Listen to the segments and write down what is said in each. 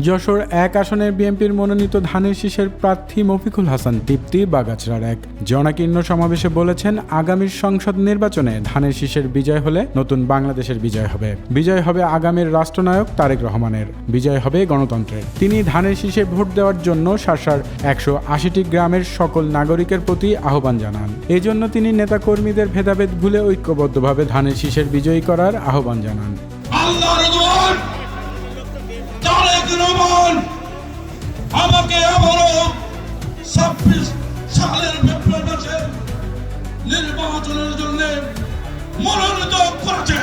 যশোর এক আসনের বিএনপির মনোনীত ধানের শীষের প্রার্থী মফিকুল হাসান তৃপ্তি, বাগাছড়ার এক। জনাকীর্ণ সমাবেশে বলেছেন, আগামীর সংসদ নির্বাচনে ধানের শীষের বিজয় হলে নতুন বাংলাদেশের বিজয় হবে। বিজয় হবে আগামীর রাষ্ট্রনায়ক তারেক রহমানের। বিজয় হবে গণতন্ত্রের। তিনি ধানের শীষে ভোট দেওয়ার জন্য শাসার একশো আশিটি গ্রামের সকল নাগরিকের প্রতি আহ্বান জানান। এজন্য তিনি নেতাকর্মীদের ভেদাভেদ ভুলে ঐক্যবদ্ধভাবে ধানের শীষের বিজয়ী করার আহ্বান জানান। দোয়ার আমাকে আবারও ছাব্বিশ সালের ফেব্রুয়ারি মাসে নির্বাচনের জন্য মনোনীত করেছে।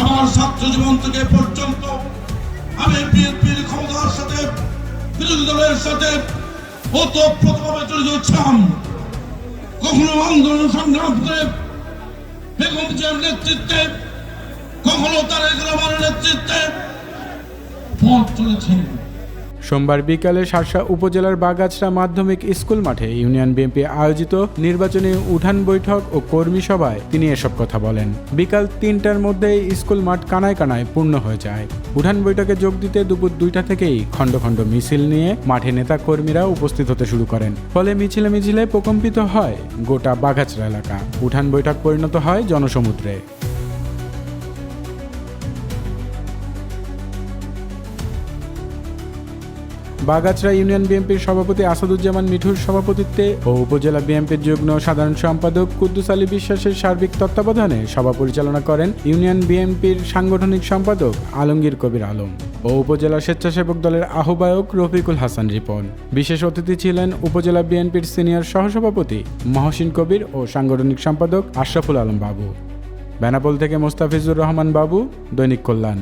আমার ছাত্র জীবন থেকে পর্যন্ত আমি বিএনপির ক্ষমতার সাথে, বিরোধী দলের সাথে ওতপ্রোতভাবে জড়িত ছিলাম। কখনো আন্দোলন সংগ্রাম করে বেগম নেতৃত্বে সোমবার বিকালে শার্শা উপজেলার বাগাছড়া মাধ্যমিক স্কুল মাঠে ইউনিয়ন বিএনপি আয়োজিত নির্বাচনী উঠান বৈঠক ও কর্মী সভায় তিনি এসব কথা বলেন। বিকাল তিনটার মধ্যেই স্কুল মাঠ কানায় কানায় পূর্ণ হয়ে যায়। উঠান বৈঠকে যোগ দিতে দুপুর দুইটা থেকেই খণ্ড খণ্ড মিছিল নিয়ে মাঠে নেতা কর্মীরা উপস্থিত হতে শুরু করেন। ফলে মিছিলে মিছিলে প্রকম্পিত হয় গোটা বাগাছড়া এলাকা। উঠান বৈঠক পরিণত হয় জনসমুদ্রে। বাগাছড়া ইউনিয়ন বিএনপির সভাপতি আসাদুজ্জামান মিঠুর সভাপতিত্বে ও উপজেলা বিএনপির যুগ্ম সাধারণ সম্পাদক কুদ্দুস আলী বিশ্বাসের সার্বিক তত্ত্বাবধানে সভা পরিচালনা করেন ইউনিয়ন বিএনপির সাংগঠনিক সম্পাদক আলমগীর কবির আলম ও উপজেলা স্বেচ্ছাসেবক দলের আহ্বায়ক রফিকুল হাসান রিপন। বিশেষ অতিথি ছিলেন উপজেলা বিএনপির সিনিয়র সহসভাপতি মহসিন কবির ও সাংগঠনিক সম্পাদক আশরাফুল আলম বাবু। বেনাপোল থেকে মোস্তাফিজুর রহমান বাবু, দৈনিক কল্যাণ।